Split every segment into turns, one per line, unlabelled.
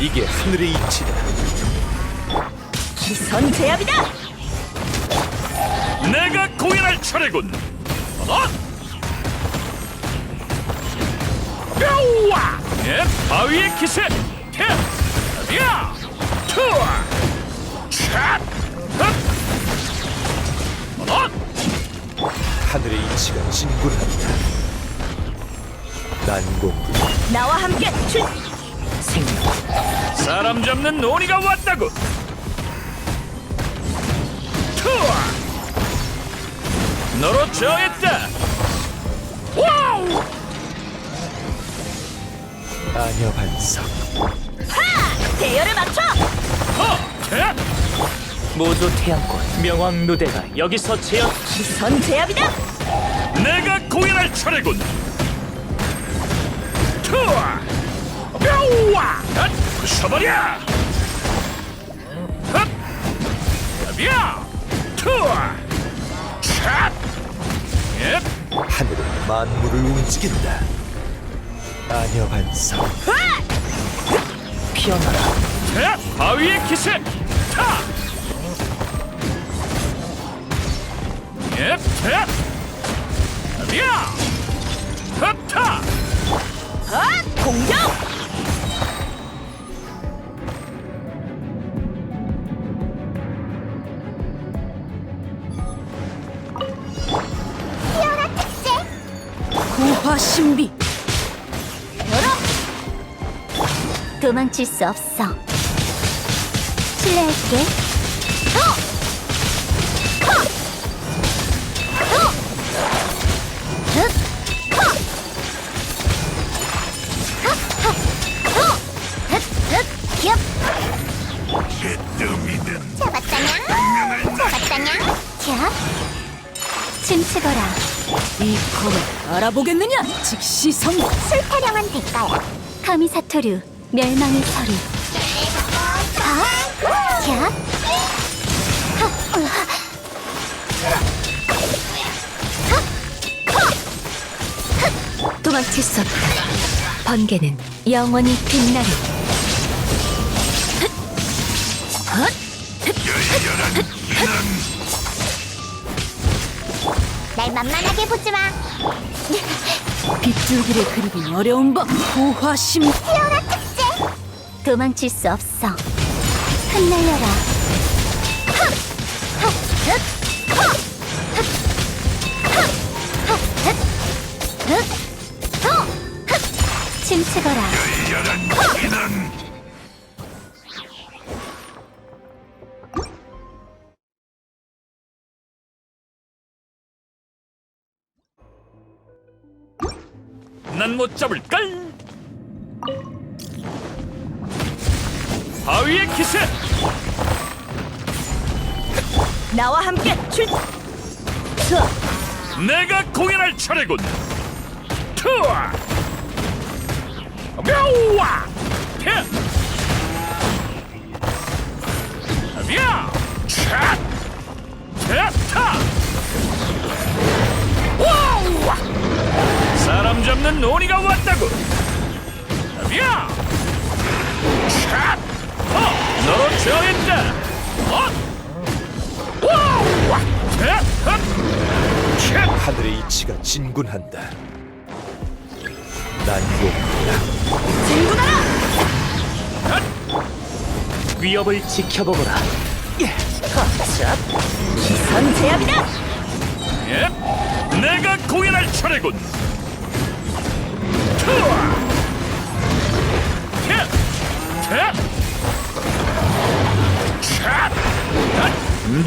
이게 하늘의 이치다.
기선 제압이다.
내가 공연할 차례군. 어? 뾰와! 예, 바위의 기세. 태, 야, 투어, 흡. 어?
하늘의 이치가 진군한다. 난공불
나와 함께 출. 생명.
사람 잡는 논의가 왔다고. 투어, 너로 정했다. 와우!
아녀 반석.
하! 대열을 맞춰.
허, 태,
모조 태양권 명왕 누대가 여기서 재현
기선 제압이다.
내가 공연할 차례군. 부숴버려. 흡, 야, 투어, 샷, 예,
하늘은 만물을 움직인다. 아녀 반석.
피어나라
태, 바위의 기세, 타. 예, 태, 야, 흡, 타.
하! 공격. 화 신비. 열어.
도망칠 수 없어. 실례할게.
이 검을 알아보겠느냐? 즉시 성공.
술타령한 대가야. 카미사토류 멸망의 서리. 아, 야, 도망칠 수 없다. 번개는 영원히 빛나리. 날 만만하게 보지 마.
빗줄기를 그리긴 어려운 법. 고화 신비.
피어라 특제 도망칠 수 없어 흩날려라 헉! 헉! 흑! 헉! 흑! 헉! 흑! 흑! 헉! 어! 흑! 춤추거라
난 못 잡을걸. 바위의 기세,
나와 함께 출. 자,
내가 공연할 차례군. 투어, 묘와, 태, 야, 샷, 대타, 와 잡는 논의가 왔다고. 야, 샷, 어, 너로 정했다. 어, 와우!
하늘의 이치가 진군한다. 난공불
진군하라.
위협을 지켜보거라
기선 제압이다.
예? 내가 공연할 차례군.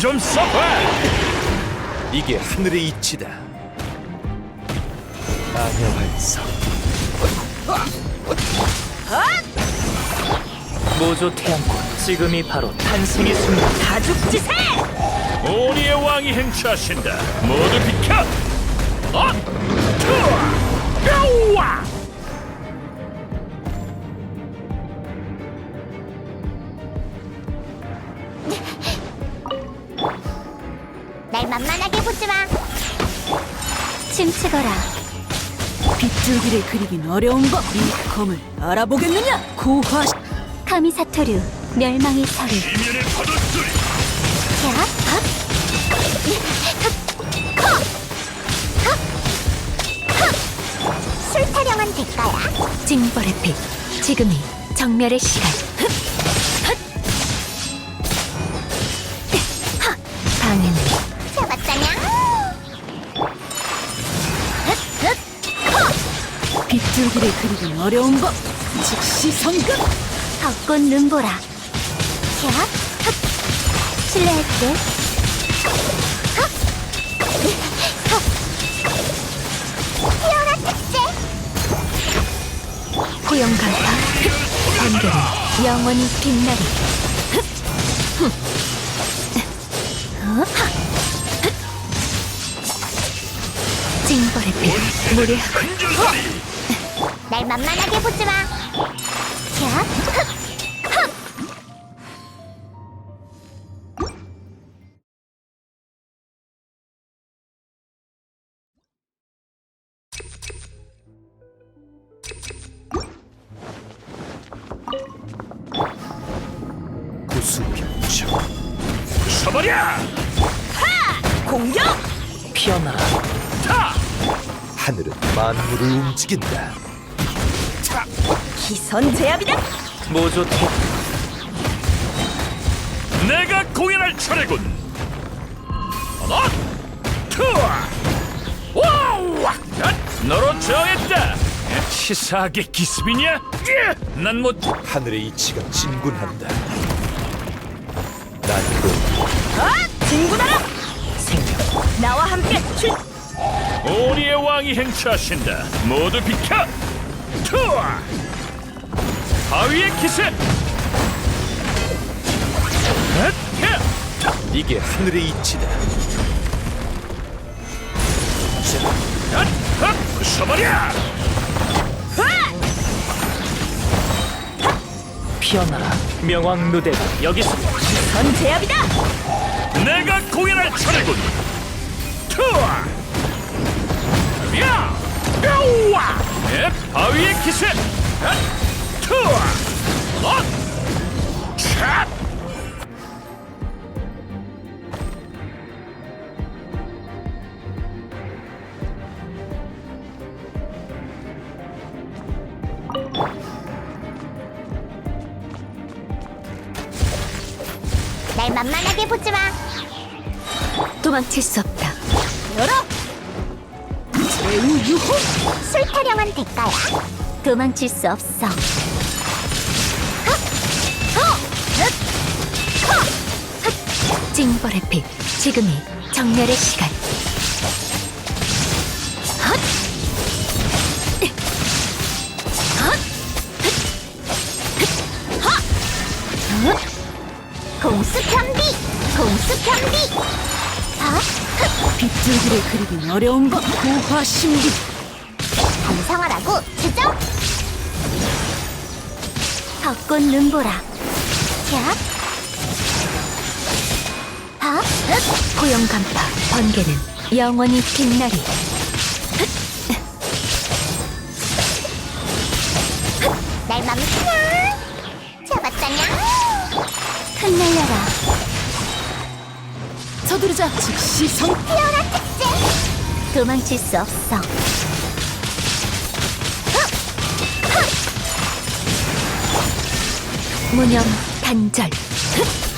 좀 써봐.
이게 하늘의 이치다. 아녀 반석.
모조 태양권 지금이 바로 탄생의 순간
다죽지세.
오니의 왕이 행차하신다. 모두 비켜. 어, 투어. 뾰와.
날 만만하게 보지 마. 춤추거라.
빗줄기를 그리긴 어려운 법. 이 검을 알아보겠느냐? 고화. 신-
카미 사토류 멸망의 서류
이면의 파도소리.
야, 헉. 술 타령한 대가야? 징벌의 빛 지금이 정멸의 시간. 방
빗줄기를 그리긴 어려운 법. 즉시 성급.
벚꽃 눈보라. 야, 헉. 실례할게 피어라 특제. 고용가파 번개는 영원히 빛나리. 징벌의 빛 무례하고.
근절소리
날 만만하게 보지 마. 자,
공격!
피어나라.
타
하늘은 만물을 움직인다
기선 제압이다.
모조 태
내가 공연할 차례군. 하나 와우! 앗! 너로 정했다. 치사하게 기습이냐? 예! 난 못
하늘의 이치가 진군한다. 난그
아 진군하라
생명
나와 함께 출
오리의 왕이 행차하신다. 모두 비켜! 투아 바위의 기세!
이게 하늘의 이치다!
서버려
피어나라 명왕 누대가 여기서
기선 제압이다
내가 공연할 차례군 투아 야! 뾰와! 예, 바위의 기세 앗!
날 만만하게 보지 마. 도망칠 수 없다.
열어 제우 유호
술 타령한 대가야. 도망칠 수 없어. 징벌의 빛, 지금이 정멸의 시간. 헛! 헛! 헛! 공수 편비! 공수 편비! 헛!
빗줄기를 그리긴 어려운 법 고화 신비
감상하라고 주죠 벚꽃 눈보라 흑. 고용 간파 번개는 영원히 빛나리. 날 맘이냐 잡았다냐 흩날려라.
서두르자. 즉시 성
피어라 특제. 도망칠 수 없어. 무념 단절. 흑!